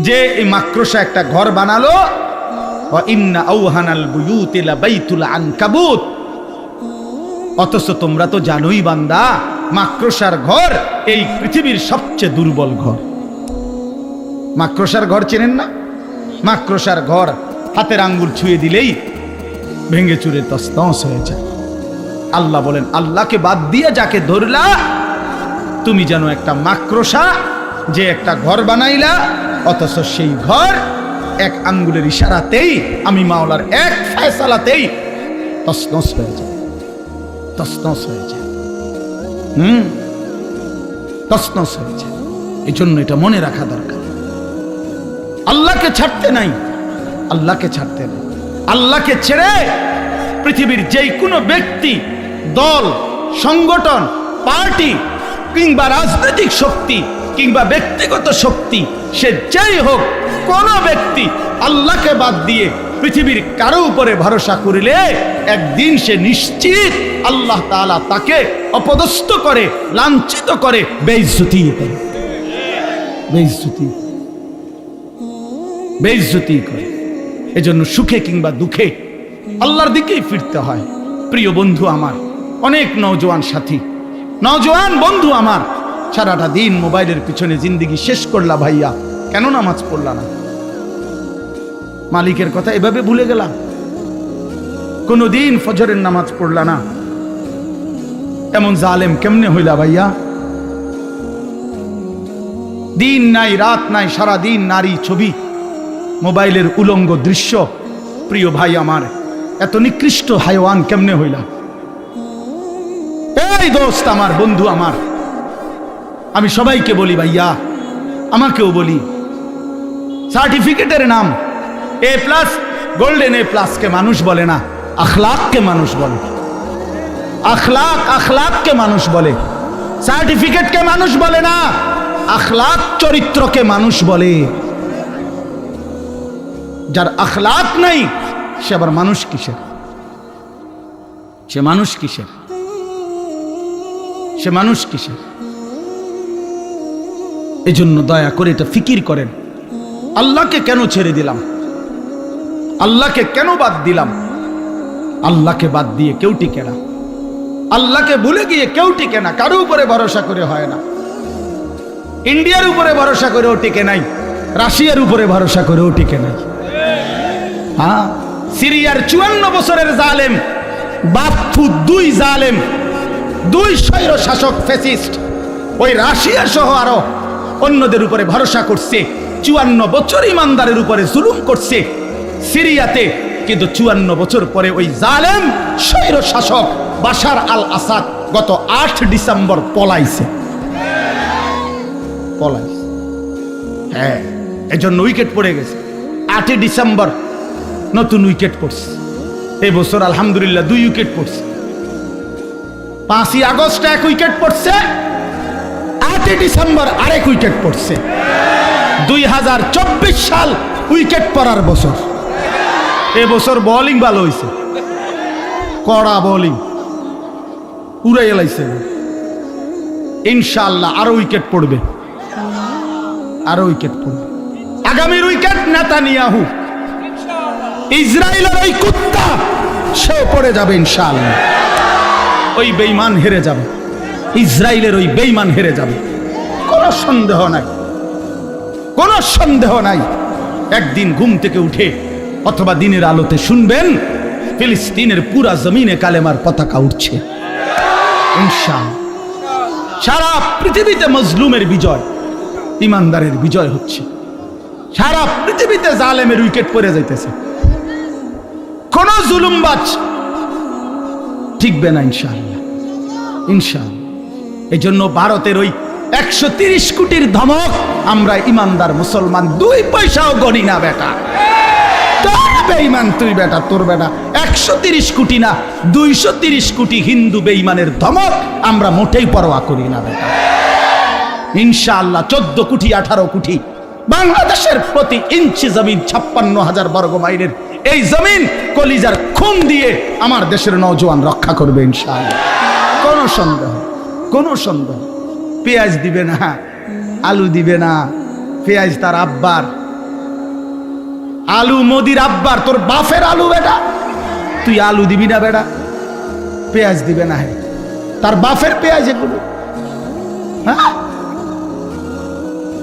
যে এই মাক্রসা একটা ঘর বানালো আনকাবুত। অথচ তোমরা তো জানোই বান্দা মাক্রসার ঘর এই পৃথিবীর সবচেয়ে দুর্বল ঘর। মাক্রসার ঘর চেনেন না? মাক্রসার ঘর হাতের আঙ্গুল ছুঁয়ে দিলেই ভেঙে চুরে তস্তস হয়ে যায়। আল্লাহ বলেন, আল্লাহকে বাদ দিয়ে যাকে ধরলা, তুমি যেন একটা মাক্রসা যে একটা ঘর বানাইলা অথচ সেই ঘর এক আঙ্গুলের ইশারাতেই আমি মাওলার এক ফয়সালাতেই তসনস হয়ে যায়। তসনস হয়ে যায়। হুম? তসনস হয়ে যায়। এই জন্য এটা মনে রাখা দরকার। আল্লাহকে ছাড়তে নাই। আল্লাহকে ছাড়তে নাই। আল্লাহকে ছেড়ে পৃথিবীর যেই কোনো ব্যক্তি, দল, সংগঠন, পার্টি কিংবা রাজনৈতিক শক্তি কিংবা ব্যক্তিগত শক্তি সে যেই হোক, কোন ব্যক্তি আল্লাহকে বাদ দিয়ে পৃথিবীর কারও উপরে ভরসা করিলে একদিন সে নিশ্চিত আল্লাহ তাআলা তাকে অপদস্থ করে, লাঞ্ছিত করে, বেইজ্জতি করে। বেইজ্জতি করে। এজন্য সুখে কিংবা দুঃখে আল্লাহর দিকেই ফিরতে হয়। প্রিয় বন্ধু আমার, অনেক নওজোয়ান সাথী, নওজোয়ান বন্ধু আমার, সারাটা দিন মোবাইলের পিছনে জিন্দিগি শেষ করলা ভাইয়া। কেন নামাজ পড়লা না? মালিকের কথা এভাবে ভুলে গেলাম কোনোদিন ফজরের নামাজ পড়লা না? এমন জালেম কেমনে হইলা ভাইয়া? দিন নাই, রাত নাই সারা দিন নারী ছবি, মোবাইলের উলঙ্গ দৃশ্য। প্রিয় ভাই আমার, এত নিকৃষ্ট হাইওয়ান কেমনে হইলা? এই দোস্ত আমার, বন্ধু আমার। আমি সবাইকে বলি ভাইয়া, আমাকেও বলি সার্টিফিকেটের নাম। এ প্লাস গোল্ডেন এ প্লাসকে মানুষ বলে না আখলাককে মানুষ বলে। আখলাক আখলাককে মানুষ বলে। সার্টিফিকেটকে মানুষ বলে না, আখলাক চরিত্রকে মানুষ বলে। যার আখলাক নাই, সে আবার মানুষ কিসের? সে মানুষ কিসের? সে মানুষ কিসের? এজন্য দয়া করে এটা ফিকির করেন। আল্লাহকে কেন ছেড়ে দিলাম? আল্লাহকে কেন বাদ দিলাম? আল্লাহকে বাদ দিয়ে কেউ টিকে না। আল্লাহকে ভুলে গিয়ে কেউ টিকে না। কারও উপরে ভরসা করে হয় না। ইন্ডিয়ার উপরে ভরসা করেও টিকে নাই। রাশিয়ার উপরে ভরসা করেও টিকে নাই। হ্যাঁ? সিরিয়ার চুয়ান্ন বছরের জালেম বাপ্পু দুই জালেম, দুই স্বৈর শাসক ফেসিস্ট ওই রাশিয়া সহ আরও অন্যদের উপরে ভরসা করছে। চুয়ান্ন বছর ইমানদারের উপরে জুলুম করছে সিরিয়াতে। কিন্তু চুয়ান্ন বছর পরে ওই জালেম স্বৈর শাসক বাশার আল আসাদ গত আট ডিসেম্বর পলাইছে। পলাইছে। হ্যাঁ এজন্য উইকেট পড়ে গেছে। আটই ডিসেম্বর নতুন উইকেট পড়ছে। এই বছর আলহামদুলিল্লাহ দুই উইকেট পড়ছে। পাঁচই আগস্ট এক উইকেট পড়ছে। আটই ডিসেম্বর আরেক উইকেট পড়ছে। দুই হাজার চব্বিশ সাল উইকেট পড়ার বছর। এ বছর বোলিং ভালো হয়েছে কড়া বোলিং উড়াই এলাইছে ইনশাল্লাহ আরও উইকেট পড়বে। আরও উইকেট পড়বে। আগামীর উইকেট নেতানিয়াহু। ইসরায়েলের ওই কুত্তা, সেও পড়ে যাবে ইনশাআল্লাহ। ওই বেইমান হেরে যাবে। ইসরায়েলের ওই বেইমান হেরে যাবে। কোনো সন্দেহ নাই। কোনো সন্দেহ নাই। একদিন ঘুম থেকে উঠে অথবা দিনের আলোতে শুনবেন, ফিলিস্তিনের পুরা জমিনে কালেমার পতাকা উঠছে। সারা পৃথিবীতে মজলুমের বিজয়, ইমানদারের বিজয় হচ্ছে। সারা পৃথিবীতে জালেমের উইকেট পড়ে যাইতেছে। কোন জুলুমবাজ ঠিকবে না ইনশাআল্লাহ। ইনশাআল্লাহ। এই জন্য ভারতের ওই একশো তিরিশ কোটির ধমক। আমরা ইমানদার মুসলমান, দুই পয়সাও গণি না বেটা। বেঈমান, তুই বেটা, তোর বেটা। একশো তিরিশ কোটি না, দুইশো তিরিশ কোটি হিন্দু বেঈমানের ধমক আমরা মোটেই পরোয়া করি না বেটা। ইনশাআল্লাহ চোদ্দ কোটি, আঠারো কোটি, বাংলাদেশের প্রতি ইঞ্চি জমিন, ছাপ্পান্ন হাজার বর্গ মাইলের এই জমিন কলিজার খুন দিয়ে আমার দেশের নৌজওয়ান রক্ষা করবে ইনশাআল্লাহ। কোনো সন্দেহ কোনো সন্দেহ। পেঁয়াজ দিবে না, আলু দিবে না, পেঁয়াজ তার আব্বার। আলু মোদির আব্বার, তোর বাফের আলু বেটা। তুই আলু দিবি না বেটা, পেঁয়াজ দিবে না হে। তার বাফের পেঁয়াজ এগুলো। হ্যাঁ?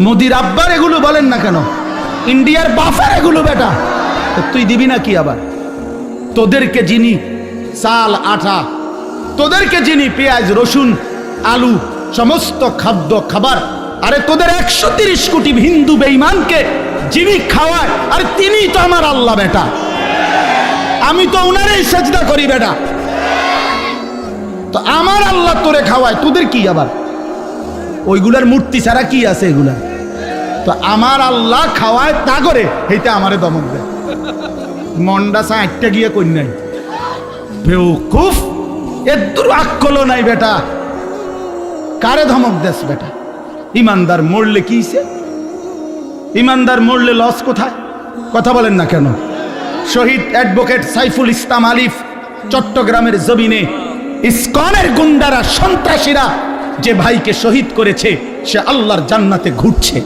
মোদির আব্বার এগুলো বলেন না কেন? ইন্ডিয়ার বাফের এগুলো বেটা। তুই দিবি না কি আবার? তোদেরকে যিনি চাল, আটা, তোদেরকে যিনি পেঁয়াজ, রসুন, আলু সমস্ত খাদ্য, খাবার, আরে তোদের একশো তিরিশ কোটি হিন্দু বেঈমানকে যিনি খাওয়ায়, আরে তিনি তো আমার আল্লাহ বেটা। আমি তো ওনারই সেজদা করি বেটা। তো আমার আল্লাহ তোরে খাওয়ায়, তোদের কি আবার? ওইগুলার মূর্তি ছাড়া কি আছে এগুলা? তো আমার আল্লাহ খাওয়ায় তা করে এইটা আমারে দমক দেয় মন্ডা সা একটা গিয়ে কই নাই বেউকুফ এদুর আক্কল নাই বেটা। কারে ধমক দেস বেটা? ইমানদার মরলে কি হইছে? ইমানদার মরলে লস কোথায়? কথা বলেন না কেন? শহীদ অ্যাডভোকেট সাইফুল ইসলাম আলিফ চট্টগ্রামের জমিনে ইস্কনের গুন্ডারা, সন্ত্রাসীরা যে ভাইকে শহীদ করেছে, সে আল্লাহর জান্নাতে ঘুরছে।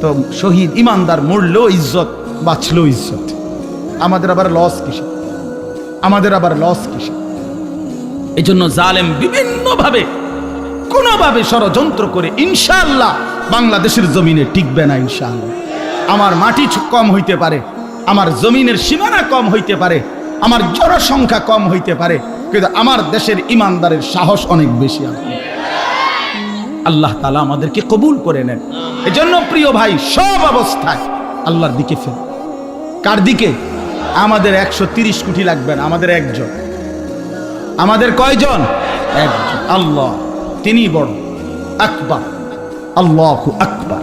তো শহীদ ইমানদার মরলেও ইজ্জত, বাঁচলেও ইজ্জত। আমাদের আবার লস কিসে আমাদের আবার লস কিসে এই জন্য জালেম বিভিন্নভাবে, কোনোভাবে ষড়যন্ত্র করে ইনশাআল্লাহ বাংলাদেশের জমিনে টিকবে না ইনশাআল্লাহ। আমার মাটি কম হইতে পারে, আমার জমিনের সীমানা কম হইতে পারে, আমার জনসংখ্যা কম হইতে পারে, কিন্তু আমার দেশের ইমানদারের সাহস অনেক বেশি আছে। আল্লাহ তালা আমাদেরকে কবুল করে নেন। এজন্য প্রিয় ভাই, সব অবস্থায় আল্লাহর দিকে ফের। কার দিকে? আমাদের একশো কোটি লাগবে না, আমাদের একজন। আমাদের কয়জন? একজন আল্লাহ। তিনি বড়। আকবার। আল্লাহ আকবার।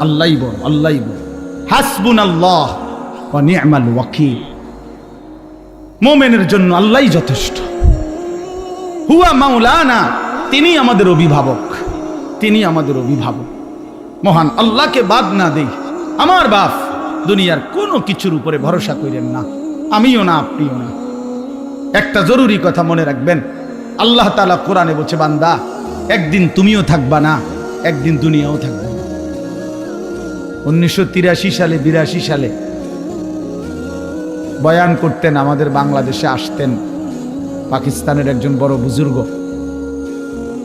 আল্লাহ বড় আল্লাহ বড়। হাসবুন আল্লাহ নি'মাল ওয়াকিল। মোমেনের জন্য আল্লাহই যথেষ্ট। হুয়া মাওলানা তিনি আমাদের অভিভাবক। তিনি আমাদের অভিভাবক। মহান আল্লাহকে বাদ না দেই। আমার বাপ দুনিয়ার কোনো কিছুর উপরে ভরসা করেন না। আমিও না, আপনিও না। একটা জরুরি কথা মনে রাখবেন। আল্লাহ তালা কোরআনে বলছে, বান্দা, একদিন তুমিও থাকবা না, একদিন দুনিয়াও থাকবে উনিশশো তিরাশি সালে, বিরাশি সালে বয়ান করতেন আমাদের বাংলাদেশে আসতেন পাকিস্তানের একজন বড় বুজুর্গ,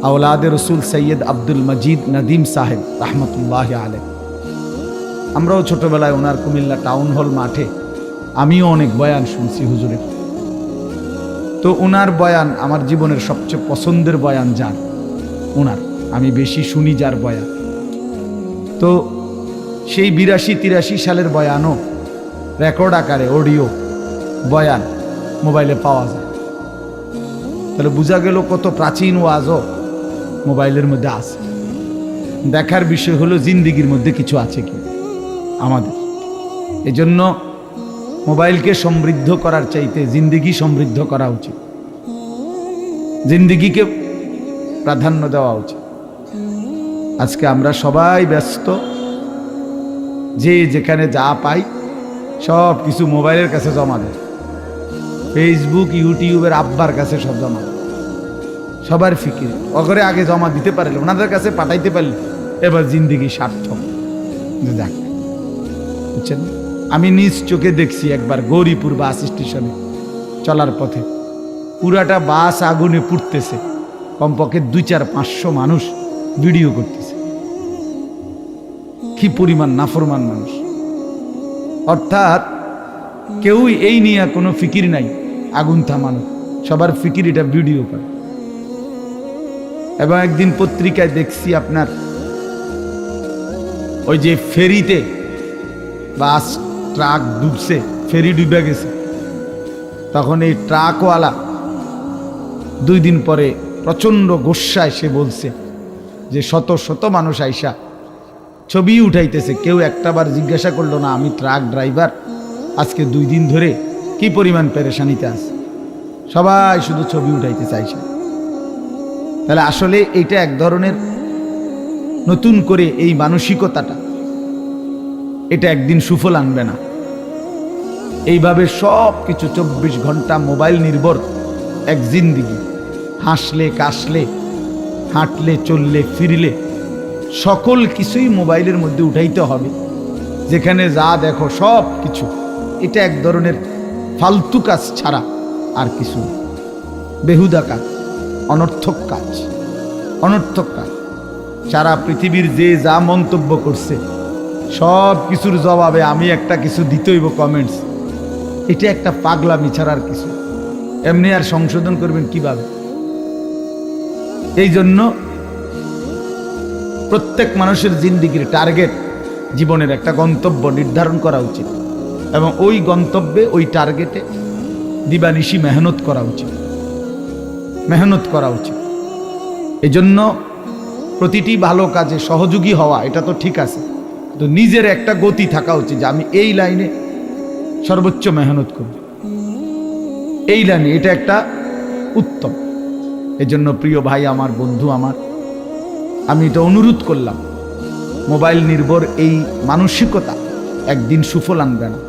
আওলাদে রসুল সৈয়দ আব্দুল মজিদ নদীম সাহেব, রহমতুল্লাহ আলে আমরাও ছোটবেলায় ওনার কুমিল্লা টাউন হল মাঠে আমিও অনেক বয়ান শুনছি হুজুরের। তো ওনার বয়ান আমার জীবনের সবচেয়ে পছন্দের বয়ান যার? ওনার আমি বেশি শুনি যার বয়ান। তো সেই বিরাশি তিরাশি সালের বয়ানও রেকর্ড আকারে অডিও বয়ান মোবাইলে পাওয়া যায়। তাহলে বোঝা গেল কত প্রাচীন ওয়াজও মোবাইলের মধ্যে আছে। দেখার বিষয় হলো জিন্দিগির মধ্যে কিছু আছে কি? আমাদের। এজন্য মোবাইলকে সমৃদ্ধ করার চাইতে জিন্দিগি সমৃদ্ধ করা উচিত। জিন্দিগিকে প্রাধান্য দেওয়া উচিত। আজকে আমরা সবাই ব্যস্ত। যে যেখানে যা পাই, সব কিছু মোবাইলের কাছে জমা দেয়। ফেসবুক ইউটিউবের আব্বার কাছে সব জমা। সবার ফিকির। অগরে আগে জমা দিতে পারলে, ওনাদের কাছে পাঠাইতে পারলে। এবার জিন্দিগি সার্থক। যাক বুঝছেন? আমি নিজ চোখে দেখছি একবার গৌরীপুর বাস স্টেশনে চলার পথে। পুরাটা বাস আগুনে পুড়তেছে। কমপক্ষে দুই চার পাঁচশো মানুষ ভিডিও করতেছে। কি পরিমাণ নাফরমান মানুষ। অর্থাৎ কেউই এই নিয়ে কোনো ফিকির নাই, আগুন থামানো। সবার ফিকির এটা ভিডিও করে। এবং একদিন পত্রিকায় দেখছি আপনার ওই যে ফেরিতে বাস ট্রাক ডুবছে, ফেরি ডুবে গেছে। তখন এই ট্রাকওয়ালা দুই দিন পরে প্রচণ্ড গোস্বায় সে বলছে যে, শত শত মানুষ আইসা ছবি উঠাইতেছে। কেউ একটাবার জিজ্ঞাসা করল, না, আমি ট্রাক ড্রাইভার। আজকে দুই দিন ধরে কি পরিমাণ পেরেশানিতে আছে? সবাই শুধু ছবি উঠাইতে চাইছে। তাহলে আসলে এইটা এক ধরনের নতুন করে এই মানসিকতাটা এটা একদিন সুফল আনবে না। এইভাবে সব কিছু চব্বিশ ঘণ্টা মোবাইল নির্ভর, এক জিন্দিগি। হাসলে, কাশলে, হাঁটলে, চললে, ফিরলে, সকল কিছুই মোবাইলের মধ্যে উঠাইতে হবে। যেখানে যা দেখো সব কিছু এটা এক ধরনের ফালতু কাজ ছাড়া আর কিছু। বেহুদা কাজ, অনর্থক কাজ অনর্থক কাজ। সারা পৃথিবীর যে যা মন্তব্য করছে সব কিছুর জবাবে আমি একটা কিছু দিতেইব কমেন্টস এটা একটা পাগলামি ছাড়ার কিছু। এমনি আর সংশোধন করবেন কীভাবে? এই জন্য প্রত্যেক মানুষের জিন্দিগির টার্গেট জীবনের একটা গন্তব্য নির্ধারণ করা উচিত। এবং ওই গন্তব্যে, ওই টার্গেটে দিবানিশি মেহনত করা উচিত। মেহনত করা উচিত। এজন্য প্রতিটি ভালো কাজে সহযোগী হওয়া, এটা তো ঠিক আছে। তো নিজের একটা গতি থাকা উচিত যে আমি এই লাইনে সর্বোচ্চ মেহনত করব। এই লাইনে এটা একটা উত্তম। এজন্য প্রিয় ভাই, আমার বন্ধু, আমার, আমি এটা অনুরোধ করলাম, মোবাইল নির্ভর এই মানসিকতা একদিন সুফল আনবে না।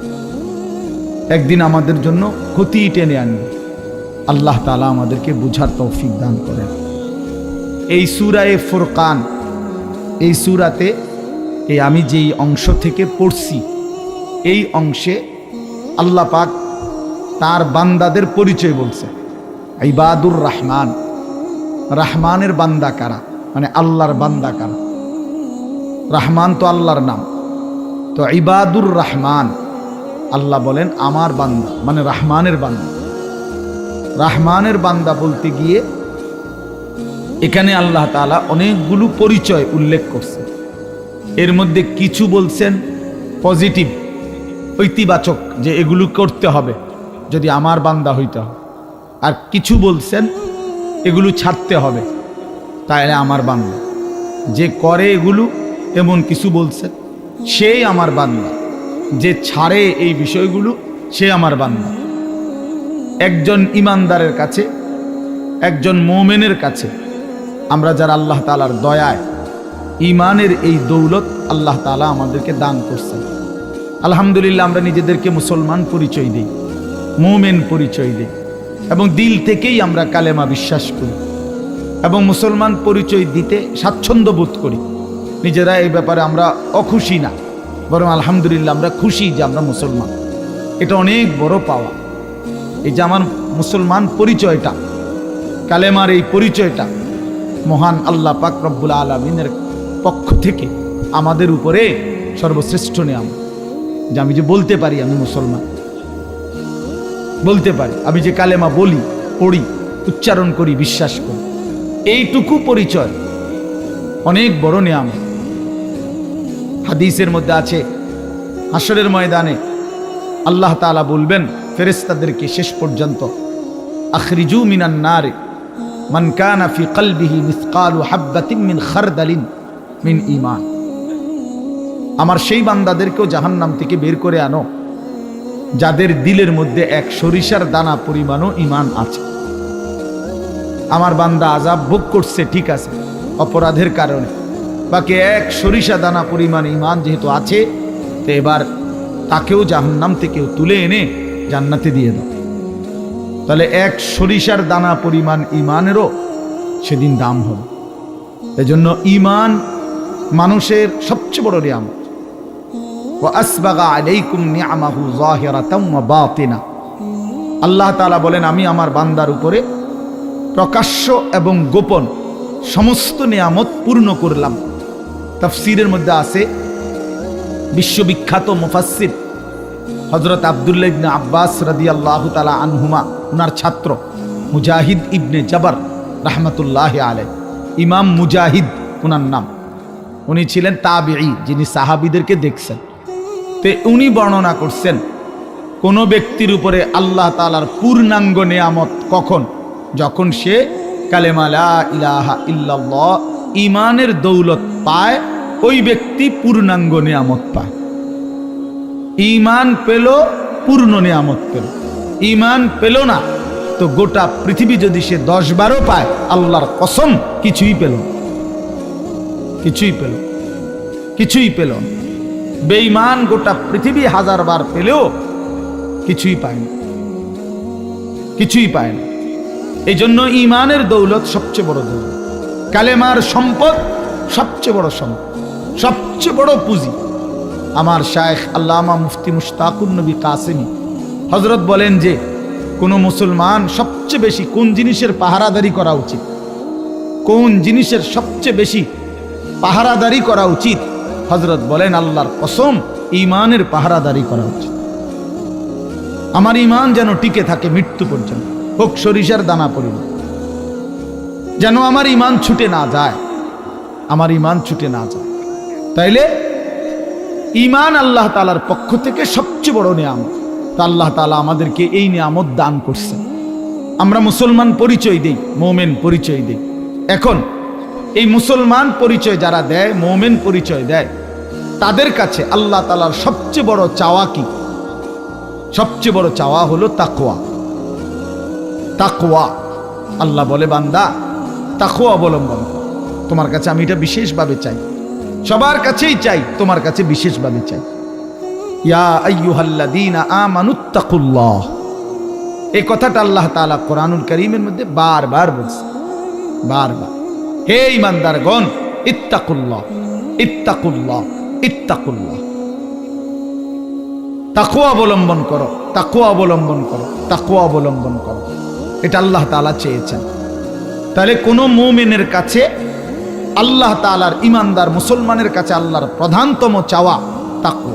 একদিন আমাদের জন্য ক্ষতি টেনে আনবে। আল্লাহ তালা আমাদেরকে বুঝার তৌফিক দান করেন। এই সুরায়ে ফুরকান, এই সুরাতে এই আমি যেই অংশ থেকে পড়ছি, এই অংশে আল্লাহ পাক তার বান্দাদের পরিচয় বলছে। ইবাদুর রহমান। রহমানের বান্দা কারা? মানে আল্লাহর বান্দা কারা? রহমান তো আল্লাহর নাম। তো ইবাদুর রহমান। আল্লাহ বলেন, আমার বান্দা মানে রহমানের বান্দা। রহমানের বান্দা বলতে গিয়ে এখানে আল্লাহ তাআলা অনেকগুলো পরিচয় উল্লেখ করছে। এর মধ্যে কিছু বলছেন পজিটিভ, ঐতিবাচক, যে এগুলো করতে হবে, যদি আমার বান্দা হইতে হয়। আর কিছু বলছেন, এগুলো ছাড়তে হবে তাহলে আমার বান্দা। যে করে এগুলো, এমন কিছু বলছেন, সেই আমার বান্দা। যে ছাড়ে এই বিষয়গুলো, সে আমার বান্দা। একজন ইমানদারের কাছে, একজন মোমেনের কাছে, আমরা যারা আল্লাহ তালার দয়ায় ইমানের এই দৌলত আল্লাহ তালা আমাদেরকে দান করছেন। আলহামদুলিল্লাহ আমরা নিজেদেরকে মুসলমান পরিচয় দিই, মোমেন পরিচয় দিই এবং দিল থেকেই আমরা কালেমা বিশ্বাস করি এবং মুসলমান পরিচয় দিতে স্বাচ্ছন্দ্য বোধ করি। নিজেরা এই ব্যাপারে আমরা অখুশি না, বরং আলহামদুলিল্লাহ আমরা খুশি যে আমরা মুসলমান। এটা অনেক বড় পাওয়া। এই যে আমার মুসলমান পরিচয়টা, কালেমার এই পরিচয়টা মহান আল্লাহ পাক রব্বুল আলমিনের পক্ষ থেকে আমাদের উপরে সর্বশ্রেষ্ঠ নিয়ম। যে আমি যে বলতে পারি আমি মুসলমান। বলতে পারি। আমি যে কালেমা বলি, পড়ি, উচ্চারণ করি, বিশ্বাস করি। এইটুকু পরিচয় অনেক বড় নিয়ম। হাদিসের মধ্যে আছে হাসরের ময়দানে আল্লাহ তাআলা বলবেন ফেরেস্তাদেরকে শেষ পর্যন্ত, আখরিজু মিনান নারে, মান কানা ফি কলবিহি মিসকালু হাব্বাতিন মিন খারদালিন। মিন ঈমান। আমার সেই বান্দাদেরকেও জাহান্নাম থেকে বের করে আনো, যাদের দিলের মধ্যে এক সরিষার দানা পরিমাণও ইমান আছে। আমার বান্দা আজাব ভোগ করছে, ঠিক আছে, অপরাধের কারণে। বাকি এক সরিষা দানা পরিমাণ ইমান যেহেতু আছে, তো এবার তাকেও জাহান্নাম থেকেও তুলে এনে জান্নাতে দিয়ে দাও। তাহলে এক সরিষার দানা পরিমাণ ইমানেরও সেদিন দাম হবে। এজন্য ইমান মানুষের সবচেয়ে বড় নিয়ামত। আল্লাহ তালা বলেন, আমি আমার বান্দার উপরে প্রকাশ্য এবং গোপন সমস্ত নিয়ামত পূর্ণ করলাম। তাফসিরের মধ্যে আছে বিশ্ববিখ্যাত মুফাসির হজরত আবদুল্লা ইবনে আব্বাস রাদি আল্লাহ তালা আনহুমা, উনার ছাত্র মুজাহিদ ইবনে জাবার রাহমাতুল্লাহ আলে ইমাম মুজাহিদ, উনার নাম। উনি ছিলেন তাবিঈ, যিনি সাহাবীদেরকে দেখছেন। তে উনি বর্ণনা করছেন, কোন ব্যক্তির উপরে আল্লাহ তালার পূর্ণাঙ্গ নেয়ামত কখন? যখন সে কালেমা লা ইলাহা ইল্লাল্লাহ ইমানের দৌলত পায়, ওই ব্যক্তি পূর্ণাঙ্গ নিয়ামত পায়। ইমান পেল, পূর্ণ নিয়ামত পেল। ইমান পেল না, তো গোটা পৃথিবী যদি সে দশ বারো পায়, আল্লাহর কসম কিছুই পেল না। কিছুই পেল কিছুই পেল। বেঈমান গোটা পৃথিবী হাজার বার পেলেও কিছুই পায় না। কিছুই পায় না। এই জন্য ইমানের দৌলত সবচেয়ে বড় দৌলত। কালেমার সম্পদ সবচেয়ে বড় সম্পদ। সবচেয়ে বড় পুঁজি। আমার শায়েখ আল্লামা মুফতি মুশতাকুর নবী কাসেমি হজরত বলেন যে, কোনো মুসলমান সবচেয়ে বেশি কোন জিনিসের পাহারাদারি করা উচিত? কোন জিনিসের সবচেয়ে বেশি পাহারাদারি করা উচিত। হজরত বলেন, আল্লাহর কসম ইমানের পাহারাদারি করা উচিত। আমার ইমান যেন টিকে থাকে মৃত্যু পর্যন্ত। হোক সরিষার দানা পরিমাণ যেন আমার ইমান ছুটে না যায়। আমার ইমান ছুটে না যায়। তাইলে ইমান আল্লাহ তালার পক্ষ থেকে সবচেয়ে বড় নিয়ামত। তা আল্লাহ তালা আমাদেরকে এই নিয়ামত দান করছে। আমরা মুসলমান পরিচয় দিই, মোমেন পরিচয় দিই। এখন এই মুসলমান পরিচয় যারা দেয়, মোমেন পরিচয় দেয়, তাদের কাছে আল্লাহ তালার সবচেয়ে বড় চাওয়া কি? সবচেয়ে বড় চাওয়া হলো তাকোয়া তাকোয়া আল্লাহ বলে, বান্দা তাকোয়া অবলম্বন তোমার কাছে আমি এটা বিশেষভাবে চাই। সবার কাছেই চাই, তোমার কাছে বিশেষভাবে চাই। এই কথাটা আল্লাহ তাআলা কোরআনুল কারীমের মধ্যে বারবার বলছে। বারবার। হে ইমানদারগণ, ইত্তাকুল্লাহ ইত্তাকুল্লাহ ইত্তাকুল্লাহ। তাকুয়া অবলম্বন করো তাকুয়া অবলম্বন করো তাকুয়া অবলম্বন করো। এটা আল্লাহ তাআলা চেয়েছেন। তাহলে কোনো মুমিনের কাছে আল্লাহ তাআলার ইমানদার মুসলমানের কাছে আল্লাহর প্রধানতম চাওয়া তাকুয়া